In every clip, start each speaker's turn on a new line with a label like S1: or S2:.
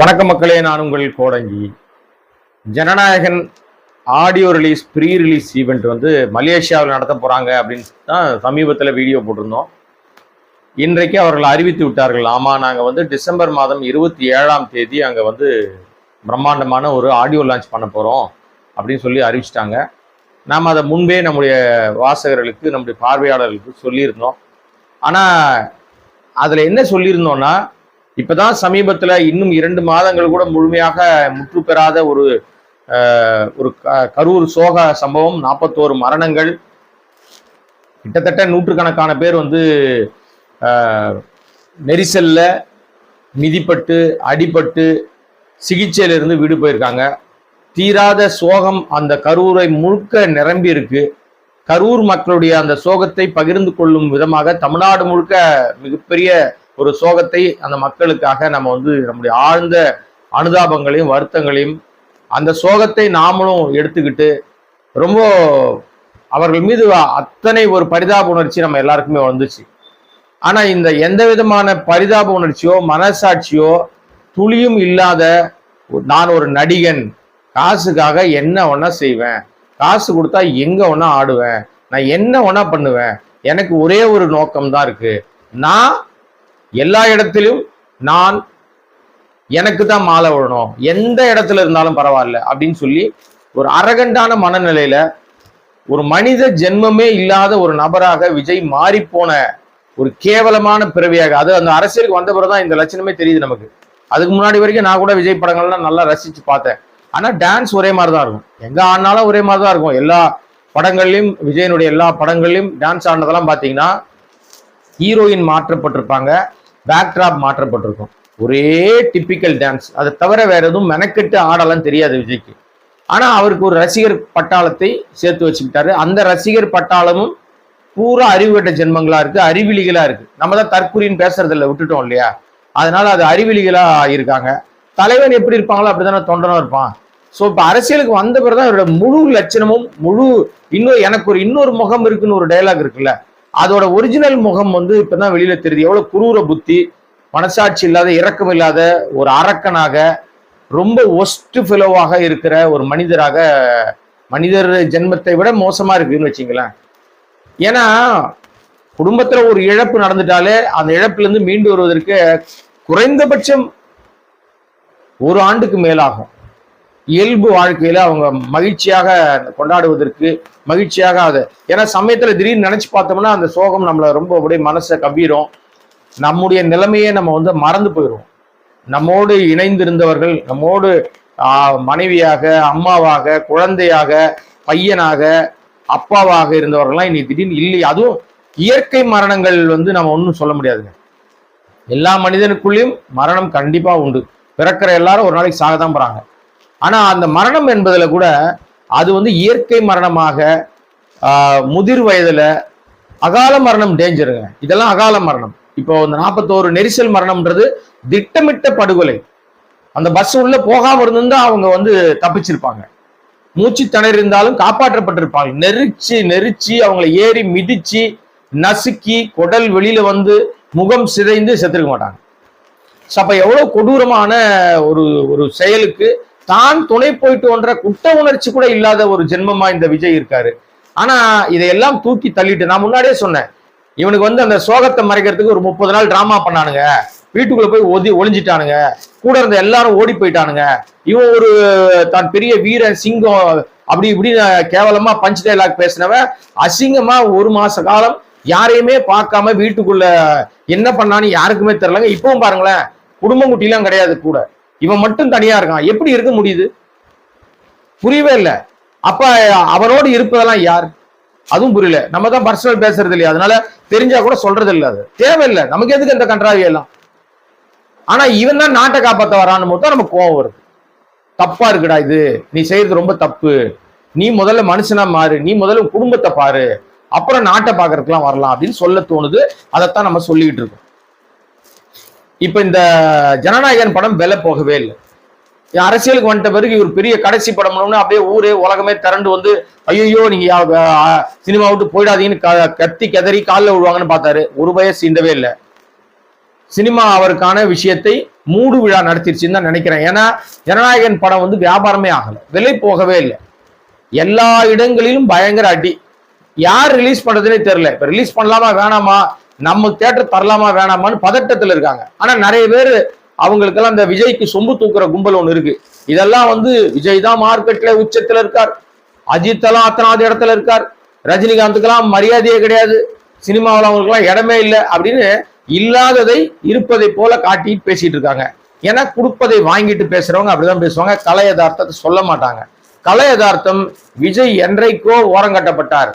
S1: வணக்க மக்களே நான் உங்கள் Kodangi. Jananayagan audio release pre release event வந்து மலேசியாவில் நடத்த போகிறாங்க அப்படின்னு தான் சமீபத்தில் வீடியோ போட்டிருந்தோம். இன்றைக்கு அவர்கள் அறிவித்து விட்டார்கள். ஆமாம் நாங்கள் வந்து டிசம்பர் மாதம் இருபத்தி ஏழாம் தேதி அங்கே வந்து பிரம்மாண்டமான ஒரு ஆடியோ லான்ச் பண்ண போகிறோம் அப்படின்னு சொல்லி அறிவிச்சிட்டாங்க. நாம் அதை முன்பே நம்முடைய வாசகர்களுக்கு நம்முடைய பார்வையாளர்களுக்கு சொல்லியிருந்தோம். ஆனால் அதில் என்ன சொல்லியிருந்தோம்னா இப்பதான் சமீபத்துல இன்னும் இரண்டு மாதங்கள் கூட முழுமையாக முற்று பெறாத ஒரு ஒரு க- கரூர் சோக சம்பவம் நாற்பத்தோரு மரணங்கள். கிட்டத்தட்ட நூற்றுக்கணக்கான பேர் வந்து நெரிசல்ல மிதிப்பட்டு அடிபட்டு சிகிச்சையிலிருந்து வீடு போயிருக்காங்க. தீராத சோகம் அந்த கரூரை முழுக்க நிரம்பி இருக்கு. கரூர் மக்களுடைய அந்த சோகத்தை பகிர்ந்து கொள்ளும் விதமாக தமிழ்நாடு முழுக்க மிகப்பெரிய ஒரு சோகத்தை அந்த மக்களுக்காக நம்ம வந்து நம்முடைய ஆழ்ந்த அனுதாபங்களையும் வருத்தங்களையும் அந்த சோகத்தை நாமளும் எடுத்துக்கிட்டு ரொம்ப அவர்கள் மீது அத்தனை ஒரு பரிதாப உணர்ச்சி நம்ம எல்லாருக்குமே வந்துச்சு. ஆனா இந்த எந்த விதமான பரிதாப உணர்ச்சியோ மனசாட்சியோ துளியும் இல்லாத நான் ஒரு நடிகன் காசுக்காக என்ன ஒண்ணா செய்வேன். காசு கொடுத்தா எங்க ஒண்ணா ஆடுவேன். நான் என்ன ஒண்ணா பண்ணுவேன். எனக்கு ஒரே ஒரு நோக்கம் தான் இருக்கு. நான் எல்லா இடத்திலும் நான் எனக்கு தான் மாலை விடணும் எந்த இடத்துல இருந்தாலும் பரவாயில்ல அப்படின்னு சொல்லி ஒரு அரகண்டான மனநிலையில ஒரு மனித ஜென்மமே இல்லாத ஒரு நபராக விஜய் மாறிப்போன ஒரு கேவலமான பிறவியாக அது அந்த அரசியலுக்கு வந்த பிறகுதான் இந்த லட்சணமே தெரியுது நமக்கு. அதுக்கு முன்னாடி வரைக்கும் நான் கூட விஜய் படங்கள்லாம் நல்லா ரசிச்சு பார்த்தேன். ஆனா டான்ஸ் ஒரே மாதிரி தான் இருக்கும். எங்க ஆடினாலும் ஒரே மாதிரி தான் இருக்கும். எல்லா படங்கள்லையும் விஜயனுடைய எல்லா படங்கள்லையும் டான்ஸ் ஆடினதெல்லாம் பார்த்தீங்கன்னா ஹீரோயின் மாற்றப்பட்டிருப்பாங்க. பேக்ட்ராப் மாற்றப்பட்டிருக்கும். ஒரே டிப்பிக்கல் டான்ஸ் அதை தவிர வேற எதுவும் மெனக்கெட்டு ஆடலாம் தெரியாது விஜய்க்கு. ஆனா அவருக்கு ஒரு ரசிகர் பட்டாளத்தை சேர்த்து வச்சுக்கிட்டாரு. அந்த ரசிகர் பட்டாளமும் பூரா அறிவுகட்ட ஜென்மங்களா இருக்கு அறிவிலிகளா இருக்கு. நம்ம தான் தற்குறின்னு பேசுறதில்ல விட்டுட்டோம் இல்லையா? அதனால அது அறிவிலிகளா இருக்காங்க. தலைவன் எப்படி இருப்பாங்களோ அப்படிதானே தொண்டனும் இருப்பான். ஸோ இப்போ அரசியலுக்கு வந்த பிறகுதான் இவரோட முழு லட்சணமும் முழு இன்னொரு எனக்கு ஒரு இன்னொரு முகம் இருக்குன்னு ஒரு டைலாக் இருக்குல்ல. அதோட ஒரிஜினல் முகம் வந்து இப்பதான் வெளியில தெரியுது. எவ்வளவு குரூர புத்தி மனசாட்சி இல்லாத இரக்கம் இல்லாத ஒரு அரக்கனாக ரொம்ப ஒஸ்ட் ஃபிலோவாக இருக்கிற ஒரு மனிதராக மனிதர் ஜென்மத்தை விட மோசமா இருக்குன்னு வச்சுங்களேன். ஏன்னா குடும்பத்துல ஒரு இழப்பு நடந்துட்டாலே அந்த இழப்புல இருந்து மீண்டு வருவதற்கு குறைந்தபட்சம் ஒரு ஆண்டுக்கு மேலாகும். இயல்பு வாழ்க்கையில அவங்க மகிழ்ச்சியாக கொண்டாடுவதற்கு மகிழ்ச்சியாக அது. ஏன்னா சமயத்துல திடீர்னு நினைச்சு பார்த்தோம்னா அந்த சோகம் நம்மள ரொம்ப அப்படியே மனசை கவ்விரும். நம்முடைய நிலைமையே நம்ம வந்து மறந்து போயிடுவோம் நம்மோடு இணைந்திருந்தவர்கள் நம்மோடு மனைவியாக அம்மாவாக குழந்தையாக பையனாக அப்பாவாக இருந்தவர்கள்லாம் இனி திடீர்னு இல்லை அதுவும் இயற்கை மரணங்கள் வந்து நம்ம ஒன்றும் சொல்ல முடியாதுங்க. எல்லா மனிதனுக்குள்ளேயும் மரணம் கண்டிப்பாக உண்டு. பிறக்கிற எல்லாரும் ஒரு நாளைக்கு சாக தான் போகிறாங்க ஆனா அந்த மரணம் என்பதுல கூட அது வந்து இயற்கை மரணமாக முதிர் வயதுல அகால மரணம் டேஞ்சருங்க இதெல்லாம் அகால மரணம். இப்போ இந்த நாற்பத்தோரு நெரிசல் மரணம்ன்றது திட்டமிட்ட படுகொலை. அந்த பஸ் உள்ள போகாம இருந்திருந்தா அவங்க வந்து தப்பிச்சிருப்பாங்க. மூச்சு திணறி இருந்தாலும் காப்பாற்றப்பட்டிருப்பாங்க. நெரிச்சு நெரிச்சு அவங்களை ஏறி மிதிச்சு நசுக்கி குடல் வெளியில வந்து முகம் சிதைந்து செத்துருக்க மாட்டாங்க. அப்ப எவ்வளவு கொடூரமான ஒரு ஒரு செயலுக்கு தான் துணை போயிட்டு ஒன்ற குற்ற உணர்ச்சி கூட இல்லாத ஒரு ஜென்மமா இந்த விஜய் இருக்காரு. ஆனா இதையெல்லாம் தூக்கி தள்ளிட்டு நான் முன்னாடியே சொன்னேன். இவனுக்கு வந்து அந்த சோகத்தை மறைக்கிறதுக்கு ஒரு முப்பது நாள் டிராமா பண்ணானுங்க. வீட்டுக்குள்ள போய் ஒதி ஒளிஞ்சிட்டானுங்க. கூட இருந்த எல்லாரும் ஓடி போயிட்டானுங்க. இவன் ஒரு தான் பெரிய வீரன் சிங்கம் அப்படி இப்படி கேவலமா பஞ்ச் டைலாக் பேசினவன் அசிங்கமா ஒரு மாச காலம் யாரையுமே பார்க்காம வீட்டுக்குள்ள என்ன பண்ணான்னு யாருக்குமே தெரியலங்க. இப்பவும் பாருங்களேன் குடும்பம் குட்டிலாம் கிடையாது கூட. இவன் மட்டும் தனியா இருக்கான். எப்படி இருக்க முடியுது? புரியவே இல்லை. அப்ப அவனோடு இருப்பதெல்லாம் யார்? அதுவும் புரியல. நம்ம தான் பர்சனல் பேசுறது இல்லையா? அதனால தெரிஞ்சா கூட சொல்றது இல்ல அது. தேவையில்லை. நமக்கு எதுக்கு இந்த கன்றாவி எல்லாம்? ஆனா இவன் தான் நாட்டை காப்பாற்ற வரான்னு மட்டும் நம்ம கோவம் வருது. தப்பா இருக்குடா இது. நீ செய்யறது ரொம்ப தப்பு. நீ முதல்ல மனுஷனா மாறு. நீ முதல்ல குடும்பத்தை பாரு. அப்புறம் நாட்டை பாக்குறதுக்கெல்லாம் வரலாம் அப்படின்னு சொல்ல தோணுது. அதைத்தான் நம்ம சொல்லிக்கிட்டு இருக்கோம். இப்ப இந்த ஜனநாயகன் படம் விலை போகவே இல்லை. அரசியலுக்கு வந்துட்ட பிறகு இவர் பெரிய கடைசி படம்னு அப்படியே ஊரே உலகமே திரண்டு வந்து ஐயோ நீங்க சினிமா விட்டு போயிடாதீங்கன்னு க- கத்தி கதறி காலில் விழுவாங்கன்னு பார்த்தாரு. ஒரு பய சீண்டவே இல்லை. சினிமா அவருக்கான விஷயத்தை மூடு விழா நடத்திருச்சுன்னு தான் நினைக்கிறேன். ஏன்னா ஜனநாயகன் படம் வந்து வியாபாரமே ஆகலை. விலை போகவே இல்லை. எல்லா இடங்களிலும் பயங்கர அடி. யார் ரிலீஸ் பண்றதுனே தெரியல. இப்ப ரிலீஸ் பண்ணலாமா வேணாமா? நம்ம தேட்டர் தரலாமா வேணாமான்னு பதட்டத்தில் இருக்காங்க. ஆனா நிறைய பேர் அவங்களுக்கெல்லாம் அந்த விஜய்க்கு சொம்பு தூக்குற கும்பல் ஒன்று இருக்கு. இதெல்லாம் வந்து விஜய் தான் மார்க்கெட்ல உச்சத்துல இருக்கார். அஜித் எல்லாம் அத்தனாவது இடத்துல இருக்கார். ரஜினிகாந்துக்கெல்லாம் மரியாதையே கிடையாது. சினிமாவில் அவங்களுக்குலாம் இடமே இல்லை அப்படின்னு இல்லாததை இருப்பதை போல காட்டிட்டு பேசிட்டு இருக்காங்க. ஏன்னா கொடுப்பதை வாங்கிட்டு பேசுறவங்க அப்படிதான் பேசுவாங்க. கலை யதார்த்தத்தை சொல்ல மாட்டாங்க. கலை யதார்த்தம் விஜய் என்றைக்கோ ஓரங்கட்டப்பட்டார்.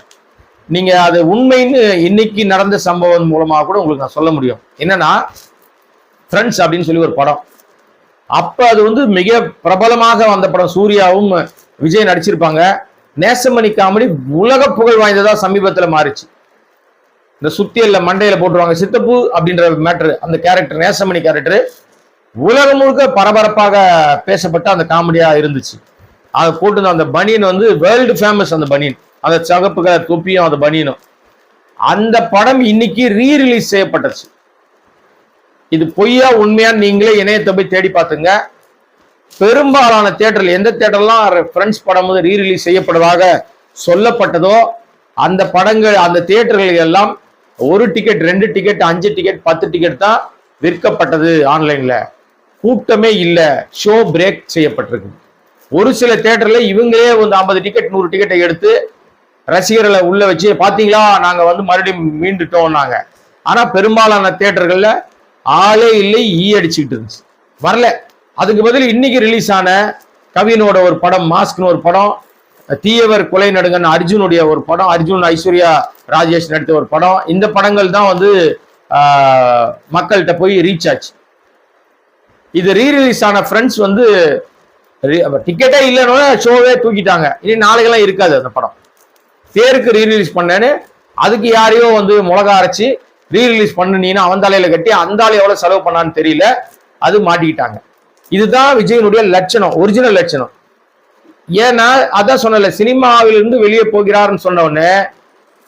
S1: நீங்க அது உண்மைன்னு இன்னைக்கு நடந்த சம்பவம் மூலமாக கூட உங்களுக்கு நான் சொல்ல முடியும். என்னன்னா ஃப்ரெண்ட்ஸ் அப்படின்னு சொல்லி ஒரு படம். அப்ப அது வந்து மிக பிரபலமாக வந்த படம். சூர்யாவும் விஜய் நடிச்சிருப்பாங்க. நேசமணி காமெடி உலக புகழ் வாய்ந்ததா சமீபத்தில் மாறிச்சு. இந்த சுத்தியல்ல மண்டையில போட்டுருவாங்க சித்தப்பு அப்படின்ற மேட்ரு அந்த கேரக்டர் நேசமணி கேரக்டர் உலகம் முழுக்க பரபரப்பாக பேசப்பட்ட அந்த காமெடியா இருந்துச்சு. அதை போட்டு அந்த பனியன் வந்து வேர்ல்டு ஃபேமஸ் அந்த பனியன். அந்த சகப்பு கலர் தொப்பியும் அது பனியனும் அந்த படம் இன்னைக்கு ரீ ரிலீஸ் செய்யப்பட்டுச்சு. இது பொய்யா உண்மையா நீங்களே இணையத்தை போய் தேடி பார்த்துங்க. பெரும்பாலான தேட்டரில் எந்த தேட்டர்லாம் ஃப்ரெண்ட்ஸ் படம் வந்து ரீ ரிலீஸ் செய்யப்படுவதாக சொல்லப்பட்டதோ அந்த படங்கள் அந்த தியேட்டர்கள் எல்லாம் ஒரு டிக்கெட் ரெண்டு டிக்கெட் அஞ்சு டிக்கெட் பத்து டிக்கெட் தான் விற்கப்பட்டது ஆன்லைன்ல கூட்டமே இல்லை. ஷோ பிரேக் செய்யப்பட்டிருக்கு. ஒரு சில தேட்டர்ல இவங்களே வந்து ஐம்பது டிக்கெட் நூறு டிக்கெட்டை எடுத்து ரசிகர்களை உள்ள வச்சு பாத்தீங்களா? நாங்க வந்து மறுபடியும் மீண்டுட்டோம்னாங்க ஆனா பெரும்பாலான தேட்டர்கள்ல ஆளே இல்லை ஈ அடிச்சுக்கிட்டு இருந்துச்சு. வரல. அதுக்கு பதில் இன்னைக்கு ரிலீஸ் ஆன கவினோட ஒரு படம் மாஸ்க்னு ஒரு படம் தீயவர் கொலை நடுங்கன்னு அர்ஜுனுடைய ஒரு படம் அர்ஜுன் ஐஸ்வர்யா ராஜேஷ் நடித்த ஒரு படம். இந்த படங்கள் தான் வந்து மக்கள்கிட்ட போய் ரீச் ஆச்சு. இது ரீரிலீஸ் ஆன ஃப்ரெண்ட்ஸ் வந்து டிக்கெட்டே இல்லைன்னு ஷோவே தூக்கிட்டாங்க. இனி நாளைக்கெல்லாம் இருக்காது அந்த படம். தேருக்கு ரீ ரிலீஸ் பண்ணேன்னு அதுக்கு யாரையோ வந்து மிளகா அரைச்சி ரீ ரிலீஸ் அவன் தலையில கட்டி அந்த ஆள் எவ்வளவு செலவு பண்ணான்னு தெரியல. அது மாட்டிக்கிட்டாங்க. இதுதான் விஜயனுடைய லட்சணம் ஒரிஜினல் லட்சணம். ஏன்னா அதான் சொன்னல சினிமாவிலிருந்து வெளியே போகிறாருன்னு சொன்ன உடனே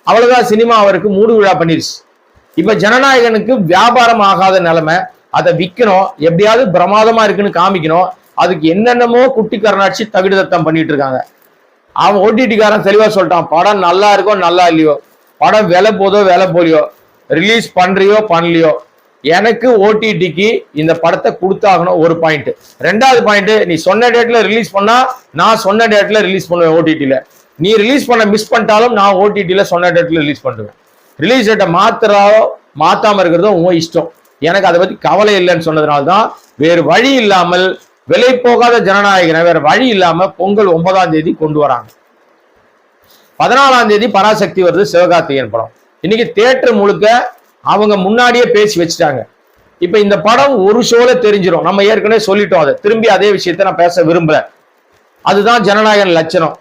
S1: அவ்வளவுதான் சினிமா அவருக்கு மூடு விழா பண்ணிருச்சு. இப்ப ஜனநாயகனுக்கு வியாபாரம் ஆகாத நிலைமை அதை விற்கணும் எப்படியாவது பிரமாதமா இருக்குன்னு காமிக்கணும் அதுக்கு என்னென்னமோ குட்டி கருணாட்சி தகுடுதத்தம் பண்ணிட்டு இருக்காங்க. அவன் ஓடிடிக்காரன் தெளிவா சொல்லிட்டான் படம் நல்லா இருக்கோ நல்லா இல்லையோ? படம் விலை போதோ விலை போலியோ? ரிலீஸ் பண்றியோ பண்ணலையோ? எனக்கு ஓடிடிக்கு இந்த படத்தை கொடுத்தாகணும் ஒரு பாயிண்ட் ரெண்டாவது பாயிண்ட் நீ சொன்ன டேட்ல ரிலீஸ் பண்ணா நான் சொன்ன டேட்ல ரிலீஸ் பண்ணுவேன் ஓடிடியில நீ ரிலீஸ் பண்ண மிஸ் பண்ணிட்டாலும் நான் ஓடிடியில சொன்ன டேட்ல ரிலீஸ் பண்ணுவேன் ரிலீஸ் டேட்டை மாத்துறாவோ மாத்தாம இருக்கிறதோ உன் இஷ்டம். எனக்கு அதை பத்தி கவலை இல்லைன்னு சொன்னதுனால தான் வேறு வழி இல்லாமல் விலை போகாத ஜனநாயகனை வேற வழி இல்லாம பொங்கல் ஒன்பதாம் தேதி கொண்டு வராங்க. பதினாலாம் தேதி பராசக்தி வருது சிவகார்த்திகேயன் படம். இன்னைக்கு தேட்டர் முழுக்க அவங்க முன்னாடியே பேசி வச்சுட்டாங்க. இப்ப இந்த படம் ஒரு ஷோல தெரிஞ்சிடும் நம்ம ஏற்கனவே சொல்லிட்டோம் அதை. திரும்பி அதே விஷயத்த நான் பேச விரும்பல. அதுதான் ஜனநாயகன் லட்சணம்.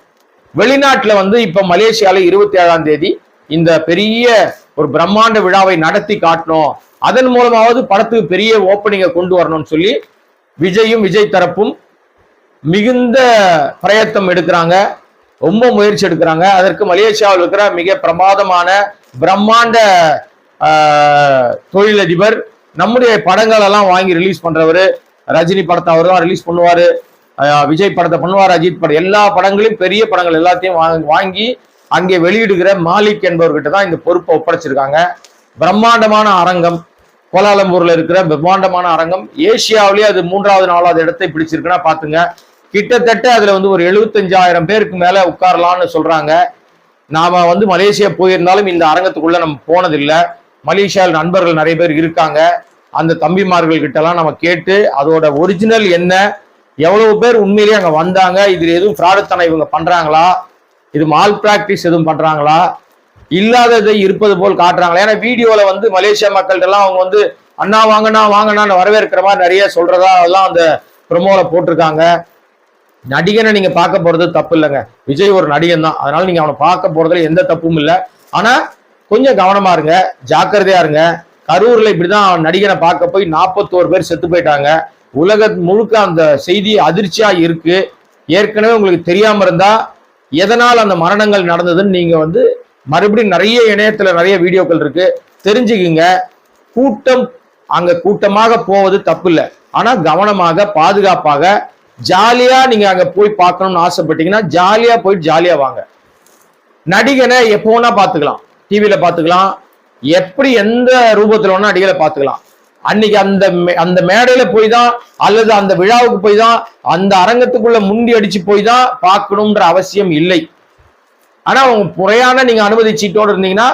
S1: வெளிநாட்டுல வந்து இப்ப மலேசியால இருபத்தி ஏழாம் தேதி இந்த பெரிய ஒரு பிரம்மாண்ட விழாவை நடத்தி காட்டணும். அதன் மூலமாவது படத்துக்கு பெரிய ஓப்பனிங்கை கொண்டு வரணும்னு சொல்லி விஜயும் விஜய் தரப்பும் மிகுந்த பிரயத்தம் எடுக்கிறாங்க. ரொம்ப முயற்சி எடுக்கிறாங்க. அதற்கு மலேசியாவில் இருக்கிற மிக பிரமாதமான பிரம்மாண்ட தொழிலதிபர் நம்முடைய படங்கள் எல்லாம் வாங்கி ரிலீஸ் பண்றவர் ரஜினி படத்தை அவர் தான் ரிலீஸ் பண்ணுவார் விஜய் படத்தை பண்ணுவார் அஜித் படம் எல்லா படங்களையும் பெரிய படங்கள் எல்லாத்தையும் வாங்கி அங்கே வெளியிடுகிற மாலிக் என்பவர்கிட்ட தான் இந்த பொறுப்பை ஒப்படைச்சிருக்காங்க. பிரம்மாண்டமான அரங்கம். கோலாலம்பூர்ல இருக்கிற பிரம்மாண்டமான அரங்கம். ஏசியாவிலேயே அது மூன்றாவது நாலாவது இடத்தை பிடிச்சிருக்குன்னா பாத்துங்க. கிட்டத்தட்ட அதுல வந்து ஒரு எழுபத்தஞ்சாயிரம் பேருக்கு மேல உட்காரலாம்னு சொல்றாங்க. நாம வந்து மலேசியா போயிருந்தாலும் இந்த அரங்கத்துக்குள்ள நம்ம போனதில்லை. மலேசியாவில் நண்பர்கள் நிறைய பேர் இருக்காங்க. அந்த தம்பிமார்கள் கிட்டலாம் நம்ம கேட்டு அதோட ஒரிஜினல் என்ன எவ்வளவு பேர் உண்மையிலேயே அங்கே வந்தாங்க இதில் எதுவும் ஃப்ராடுத்தனம் இவங்க பண்றாங்களா இது மால் பிராக்டிஸ் எதுவும் பண்றாங்களா இல்லாததை இருப்பது போல் காட்டுறாங்களே. ஏன்னா வீடியோல வந்து மலேசியா மக்கள்கிட்ட எல்லாம் அவங்க வந்து அண்ணா வாங்கண்ணா வாங்கண்ணான்னு வரவேற்கிற மாதிரி நிறைய சொல்றதா அதெல்லாம் அந்த ப்ரொமோல போட்டிருக்காங்க. நடிகனை நீங்க பார்க்க போறது தப்பு இல்லைங்க. விஜய் ஒரு நடிகன் தான். அதனால நீங்க அவனை பார்க்க போறதுல எந்த தப்பும் இல்லை. ஆனா கொஞ்சம் கவனமா இருங்க. ஜாக்கிரதையா இருங்க. கரூர்ல இப்படிதான் அவன் நடிகனை பார்க்க போய் நாற்பத்தோரு பேர் செத்து போயிட்டாங்க. உலக முழுக்க அந்த செய்தி அதிர்ச்சியா இருக்கு. ஏற்கனவே உங்களுக்கு தெரியாம இருந்தா எதனால் அந்த மரணங்கள் நடந்ததுன்னு நீங்க வந்து மறுபடியும் நிறைய இணையத்துல நிறைய வீடியோக்கள் இருக்கு. தெரிஞ்சுக்கிங்க. கூட்டம் அங்க கூட்டமாக போவது தப்பு இல்லை ஆனா கவனமாக பாதுகாப்பாக ஜாலியா நீங்க அங்க போய் பார்க்கணும்னு ஆசைப்பட்டீங்கன்னா ஜாலியா போயிட்டு ஜாலியா வாங்க. நடிகனை எப்போ வேணா பார்த்துக்கலாம். டிவியில பார்த்துக்கலாம். எப்படி எந்த ரூபத்துல வேணா நடிகரை பார்த்துக்கலாம். அன்னைக்கு அந்த மே- அந்த மேடையில போய் தான் அல்லது அந்த விழாவுக்கு போய் தான் அந்த அரங்கத்துக்குள்ள முண்டி அடிச்சு போய் தான் பார்க்கணுன்ற அவசியம் இல்லை. ஆனா அவங்க முறையான நீங்க அனுமதி சீட்டோடு இருந்தீங்கன்னா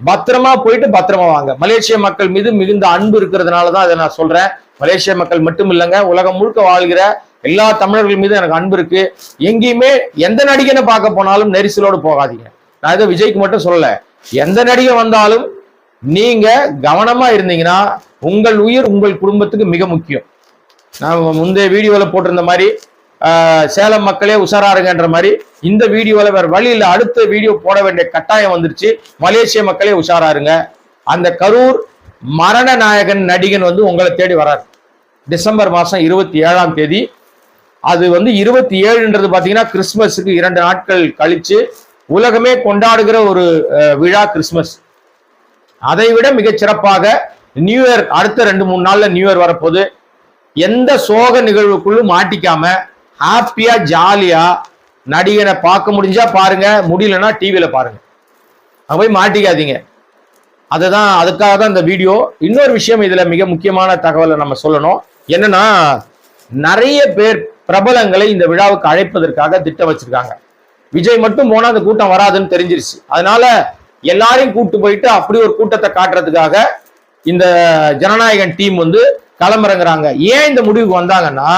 S1: பத்திரமா போயிட்டு பத்திரமா வாங்க. மலேசிய மக்கள் மீது மிகுந்த அன்பு இருக்கிறதுனால தான் இதை நான் சொல்றேன். மலேசிய மக்கள் மட்டும் இல்லைங்க உலகம் முழுக்க வாழ்கிற எல்லா தமிழர்கள் மீது எனக்கு அன்பு இருக்கு. எங்கேயுமே எந்த நடிகனை பார்க்க போனாலும் நெரிசலோடு போகாதீங்க. நான் இதை விஜய்க்கு மட்டும் சொல்லல. எந்த நடிகை வந்தாலும் நீங்க கவனமா இருந்தீங்கன்னா உங்கள் உயிர் உங்கள் குடும்பத்துக்கு மிக முக்கியம். நான் முந்தைய வீடியோல போட்டிருந்த மாதிரி சேலம் மக்களே உஷாராருங்கன்ற மாதிரி இந்த வீடியோவில் வேற வழியில் அடுத்த வீடியோ போட வேண்டிய கட்டாயம் வந்துருச்சு. மலேசிய மக்களே உஷாராருங்க. அந்த கரூர் மரண நாயகன் நடிகன் வந்து உங்களை தேடி வரார். டிசம்பர் மாதம் இருபத்தி ஏழாம் தேதி. அது வந்து இருபத்தி ஏழுன்றது பார்த்தீங்கன்னா கிறிஸ்மஸுக்கு இரண்டு நாட்கள் கழிச்சு உலகமே கொண்டாடுகிற ஒரு விழா கிறிஸ்மஸ். அதை விட மிகச் சிறப்பாக நியூ இயர் அடுத்த ரெண்டு மூணு நாள்ல நியூ இயர் வரப்போகுது. எந்த சோக நிகழ்வுக்குள்ளும் மாட்டிக்காம ஹாப்பியா ஜாலியா நடிகனை பார்க்க முடிஞ்சா பாருங்க. முடியலன்னா டிவியில பாருங்க. அங்க போய் மாட்டிக்காதீங்க. அதுதான் அதுக்காக தான் இந்த வீடியோ. இன்னொரு விஷயம் இதுல மிக முக்கியமான தகவலை நம்ம சொல்லணும். என்னன்னா நிறைய பேர் பிரபலங்களை இந்த விழாவுக்கு அழைப்பதற்காக திட்டம் வச்சிருக்காங்க. விஜய் மட்டும் போனா அந்த கூட்டம் வராதுன்னு தெரிஞ்சிருச்சு. அதனால எல்லாரையும் கூட்டு போயிட்டு அப்படி ஒரு கூட்டத்தை காட்டுறதுக்காக இந்த ஜனநாயகன் டீம் வந்து களமிறங்குறாங்க. ஏன் இந்த முடிவுக்கு வந்தாங்கன்னா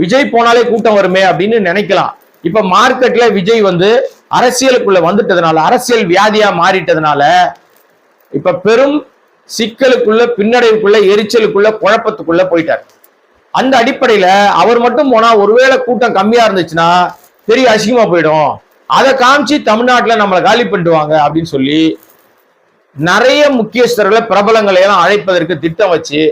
S1: விஜய் போனாலே கூட்டம் வருமே அப்படின்னு நினைக்கலாம். இப்ப மார்க்கெட்ல விஜய் வந்து அரசியலுக்குள்ள வந்துட்டதுனால அரசியல் வியாதியா மாறிட்டதுனால இப்ப பெரும் சிக்கலுக்குள்ள பின்னடைவுக்குள்ள எரிச்சலுக்குள்ள குழப்பத்துக்குள்ள போயிட்டார். அந்த அடிப்படையில அவர் மட்டும் போனா ஒருவேளை கூட்டம் கம்மியா இருந்துச்சுன்னா பெரிய அசிங்கமா போயிடும். அதை காமிச்சு தமிழ்நாட்டில் நம்மளை காலி பண்ணிடுவாங்க அப்படின்னு சொல்லி நிறைய முக்கியஸ்தர்களை பிரபலங்களை எல்லாம் அழைப்பதற்கு திட்டம் வச்சு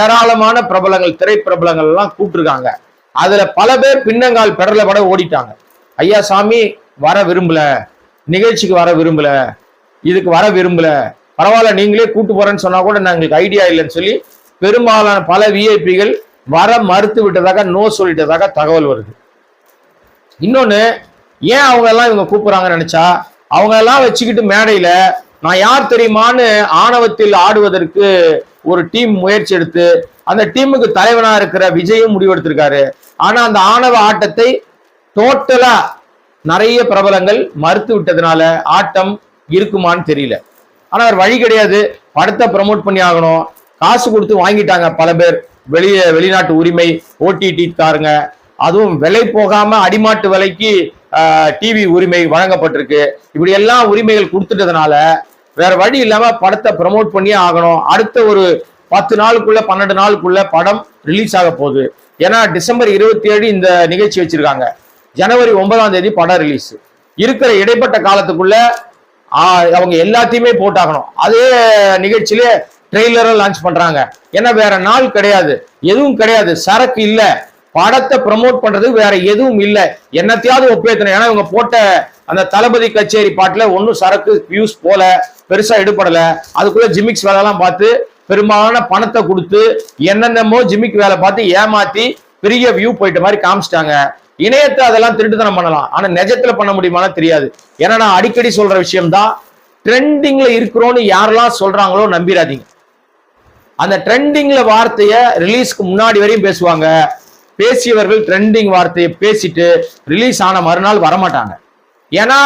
S1: ஏராளமான பிரபலங்கள் திரைப்பிரபலங்கள் எல்லாம் கூப்பிட்டுருக்காங்க. அதுல பல பேர் பின்னங்கால் பெடல பட ஓடிட்டாங்க. ஐயா சாமி வர விரும்பல. நிகழ்ச்சிக்கு வர விரும்பல. இதுக்கு வர விரும்பல. பரவாயில்ல நீங்களே கூட்டு போறேன்னு சொன்னா கூட நான் எங்களுக்கு ஐடியா இல்லைன்னு சொல்லி பெரும்பாலான பல விஐபிகள் வர மறுத்து விட்டதாக நோ சொல்லிட்டதாக தகவல் வருது. இன்னொன்று ஏன் அவங்க எல்லாம் இவங்க கூப்பிடுறாங்கன்னு நினைச்சா அவங்க எல்லாம் வச்சுக்கிட்டு மேடையில நான் யார் தெரியுமான்னு ஆணவத்தில் ஆடுவதற்கு ஒரு டீம் முயற்சி எடுத்து அந்த டீமுக்கு தலைவனா இருக்கிற விஜயும் முடிவெடுத்திருக்காரு. ஆனா அந்த ஆணவ ஆட்டத்தை டோட்டலா நிறைய பிரபலங்கள் மறுத்து விட்டதுனால ஆட்டம் இருக்குமான்னு தெரியல. ஆனா அவர் வழி கிடையாது. படத்தை ப்ரமோட் பண்ணி ஆகணும். காசு கொடுத்து வாங்கிட்டாங்க பல பேர். வெளியே வெளிநாட்டு உரிமை ஓடிடி காருங்க. அதுவும் விலை போகாம அடிமாட்டு விலைக்கு டிவி உரிமை வழங்கப்பட்டிருக்கு. இப்படி எல்லா உரிமைகள் கொடுத்துட்டதுனால வேற வழி இல்லாம படத்தை ப்ரமோட் பண்ணியே ஆகணும். அடுத்த ஒரு பத்து நாளுக்குள்ள பன்னெண்டு நாளுக்குள்ள படம் ரிலீஸ் ஆக போகுது. ஏன்னா டிசம்பர் இருபத்தி ஏழு இந்த நிகழ்ச்சி வச்சிருக்காங்க. ஜனவரி ஒன்பதாம் தேதி படம் ரிலீஸ் இருக்கிற இடைப்பட்ட காலத்துக்குள்ள அவங்க எல்லாத்தையுமே போட்டாகணும். அதே நிகழ்ச்சியிலே ட்ரெய்லரை லான்ச் பண்றாங்க. ஏன்னா வேற நாள் கிடையாது. எதுவும் கிடையாது. சரக்கு இல்ல. படத்தை ப்ரமோட் பண்றது வேற எதுவும் இல்ல. என்னத்தையாவது ஒப்பேத்தணும். ஏன்னா இவங்க போட்ட அந்த தளபதி கச்சேரி பாட்டுல ஒன்றும் சரக்கு வியூஸ் போல. பெருசா எடுபடல. அதுக்குள்ள ஜிமிக்ஸ் வேலைலாம் பார்த்து பெரும்பாலான பணத்தை கொடுத்து என்னென்னமோ ஜிமிக் வேலை பார்த்து ஏமாத்தி பெரிய வியூ போயிட்ட மாதிரி காமிச்சிட்டாங்க. இணையத்தை அதெல்லாம் திருட்டுத்தனம் பண்ணலாம். ஆனா நிஜத்துல பண்ண முடியுமான்னு தெரியாது. ஏன்னா நான் அடிக்கடி சொல்ற விஷயம் தான் ட்ரெண்டிங்ல இருக்கிறோன்னு யாரெல்லாம் சொல்றாங்களோ நம்பிடாதீங்க அந்த ட்ரெண்டிங்ல வார்த்தைய ரிலீஸ்க்கு முன்னாடி வரையும் பேசுவாங்க. பேசியவர்கள் ட்ரெண்டிங் வார்த்தையை பேசிட்டு ரிலீஸ் ஆன மறுநாள் வரமாட்டாங்க. ஏன்னா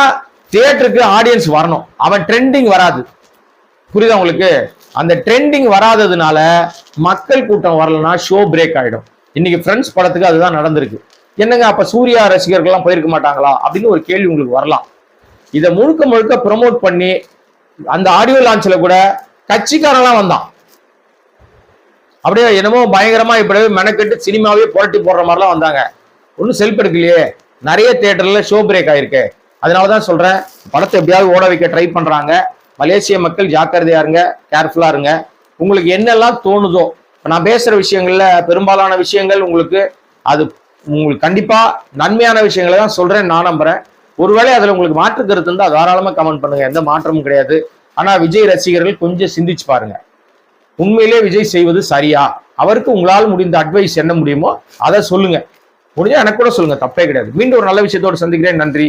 S1: தியேட்டருக்கு ஆடியன்ஸ் வரணும். அவன் ட்ரெண்டிங் வராது. புரியுதா உங்களுக்கு? அந்த ட்ரெண்டிங் வராததுனால மக்கள் கூட்டம் வரலன்னா ஷோ பிரேக் ஆகிடும் இன்னைக்கு ஃப்ரெண்ட்ஸ் படத்துக்கு அதுதான் நடந்திருக்கு. என்னங்க அப்ப சூர்யா ரசிகர்கள்லாம் போயிருக்க மாட்டாங்களா? அப்படின்னு ஒரு கேள்வி உங்களுக்கு வரலாம். இதை முழுக்க முழுக்க ப்ரொமோட் பண்ணி அந்த ஆடியோ லான்ச்சில் கூட கட்சிக்காரெல்லாம் வந்தான். அப்படியே என்னமோ பயங்கரமா இப்படியே மெனக்கெட்டு சினிமாவே புரட்டி போடுற மாதிரிலாம் வந்தாங்க. ஒன்றும் செல்ஃப் எடுக்கலையே. நிறைய தேட்டரில் ஷோ பிரேக் ஆயிருக்கு. அதனாலதான் சொல்றேன் படத்தை எப்படியாவது ஓட வைக்க ட்ரை பண்றாங்க. மலேசிய மக்கள் ஜாக்கிரதையா இருங்க கேர்ஃபுல்லா இருங்க. உங்களுக்கு என்னெல்லாம் தோணுதோ இப்போ நான் பேசுற விஷயங்கள்ல பெரும்பாலான விஷயங்கள் உங்களுக்கு அது உங்களுக்கு கண்டிப்பா நன்மையான விஷயங்களை தான் சொல்றேன் நான் நம்புறேன். ஒருவேளை அதுல உங்களுக்கு மாற்று கருத்து இருந்தால் தாராளமா கமெண்ட் பண்ணுங்க எந்த மாற்றமும் கிடையாது. ஆனா விஜய் ரசிகர்கள் கொஞ்சம் சிந்திச்சு பாருங்க. உண்மையிலே விஜய் செய்வது சரியா? அவருக்கு உங்களால் முடிந்த அட்வைஸ் என்ன முடியுமோ அதை சொல்லுங்க. முடிஞ்சா எனக்கு கூட சொல்லுங்க தப்பே கிடையாது. மீண்டும் ஒரு நல்ல விஷயத்தோடு சந்திக்கிறேன். நன்றி.